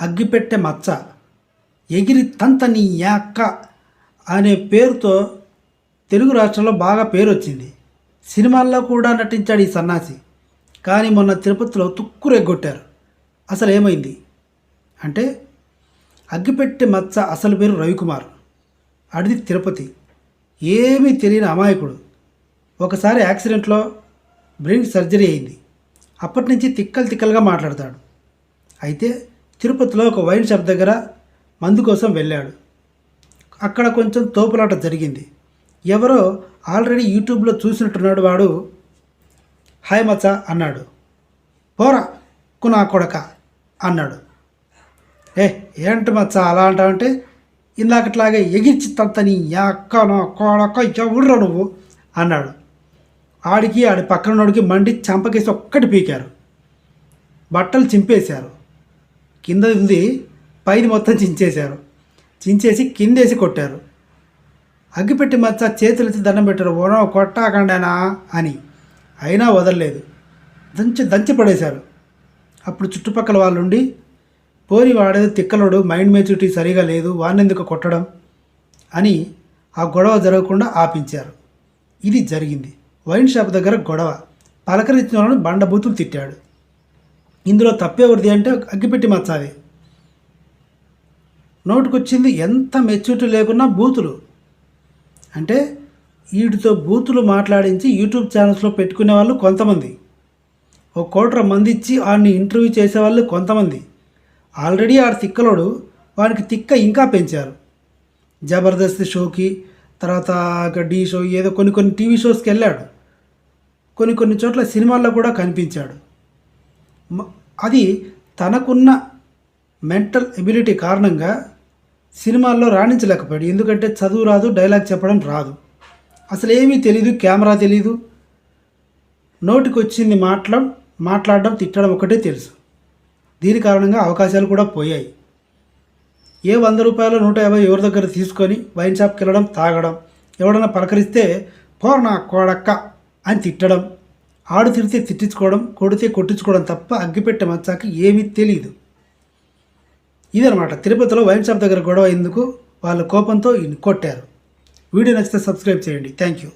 అగ్గిపెట్టె మచ్చ ఎగిరి తంతని యాక్క అనే పేరుతో తెలుగు రాష్ట్రంలో బాగా పేరు వచ్చింది సినిమాల్లో కూడా నటించాడు ఈ సన్నాసి. కానీ మొన్న తిరుపతిలో తుక్కు రెగ్గొట్టారు అసలు ఏమైంది? అంటే అగ్గిపెట్టె మచ్చ అసలు పేరు రవికుమార్. అడిది తిరుపతి. ఏమీ తెలియని అమాయకుడు. ఒకసారి యాక్సిడెంట్లో బ్రెయిన్ సర్జరీ అయింది. అప్పటి నుంచి తిక్కలు తిక్కలుగా మాట్లాడతాడు. అయితే తిరుపతిలో ఒక వైన్ షాప్ దగ్గర మందు కోసం వెళ్ళాడు. అక్కడ కొంచెం తోపులాట జరిగింది. ఎవరో ఆల్రెడీ యూట్యూబ్లో చూసినట్టున్నాడు వాడు. హాయ్ మచ్చ అన్నాడు. పోరా కునా కొడక అన్నాడు. ఏ ఏంటి మచ్చ అలా అంటావంటే? ఇందాకట్లాగే ఎగిర్చి తంతని నా కొడక ఎవడురా నువ్వు అన్నాడు. ఆడికి ఆడి పక్కనోడికి మండి చంపకేసి ఒక్కటి పీకారు. బట్టలు చింపేశారు. కింద ఉంది పైన మొత్తం చించేశారు. చించేసి కిందేసి కొట్టారు. అగ్గిపెట్టి మచ్చ చేతులెత్తి దండం పెట్టారు. ఓనో కొట్టాకండానా అని. అయినా వదలలేదు. దంచి దంచి పడేశారు. అప్పుడు చుట్టుపక్కల వాళ్ళు ఉండి పోరి వాడేది తిక్కలోడు మైండ్ మెచ్యూరిటీ సరిగా లేదు వాన్నెందుకు కొట్టడం అని ఆ గొడవ జరగకుండా ఆపించారు. ఇది జరిగింది. వైన్ షాప్ దగ్గర గొడవ. పలకరించిన వాళ్ళని బండబూతులు తిట్టాడు. ఇందులో తప్పేవరిది అంటే అగ్గిపెట్టి మచ్చాది నోటికొచ్చింది ఎంత మెచ్యూరిటీ లేకున్నా బూతులు. అంటే వీటితో బూతులు మాట్లాడించి యూట్యూబ్ ఛానల్స్లో పెట్టుకునే వాళ్ళు కొంతమంది. ఓ కోట్ర మంది ఇచ్చి వాడిని ఇంటర్వ్యూ చేసేవాళ్ళు కొంతమంది. ఆల్రెడీ ఆడ తిక్కలోడు వానికి తిక్క ఇంకా పెంచారు. జబర్దస్త్ షోకి తర్వాత డీ షో ఏదో కొన్ని కొన్ని టీవీ షోస్కి వెళ్ళాడు. కొన్ని కొన్ని చోట్ల సినిమాల్లో కూడా కనిపించాడు. అది తనకున్న మెంటల్ ఎబిలిటీ కారణంగా సినిమాల్లో రాణించలేకపోయాడు. ఎందుకంటే చదువు రాదు డైలాగ్ చెప్పడం రాదు. అసలు ఏమీ తెలీదు కెమెరా తెలీదు. నోటికి వచ్చింది మాట్లా మాట్లాడడం తిట్టడం ఒకటే తెలుసు. దీని కారణంగా అవకాశాలు కూడా పోయాయి. ఏ వంద రూపాయలు నూట యాభై ఎవరి దగ్గర తీసుకొని వైన్ షాప్కి వెళ్ళడం తాగడం ఎవడన్నా పలకరిస్తే పోర్ నా కోడక్క అని తిట్టడం ఆడు తిడితే తిట్టించుకోవడం కొడితే కొట్టించుకోవడం తప్ప అగ్గిపెట్టె మచ్చాకి ఏమీ తెలియదు ఇదనమాట తిరుపతిలో వైన్ షాప్ దగ్గర గొడవ ఎందుకు? వాళ్ళ కోపంతో ఈయన కొట్టారు. వీడియో నచ్చితే సబ్స్క్రైబ్ చేయండి. Thank you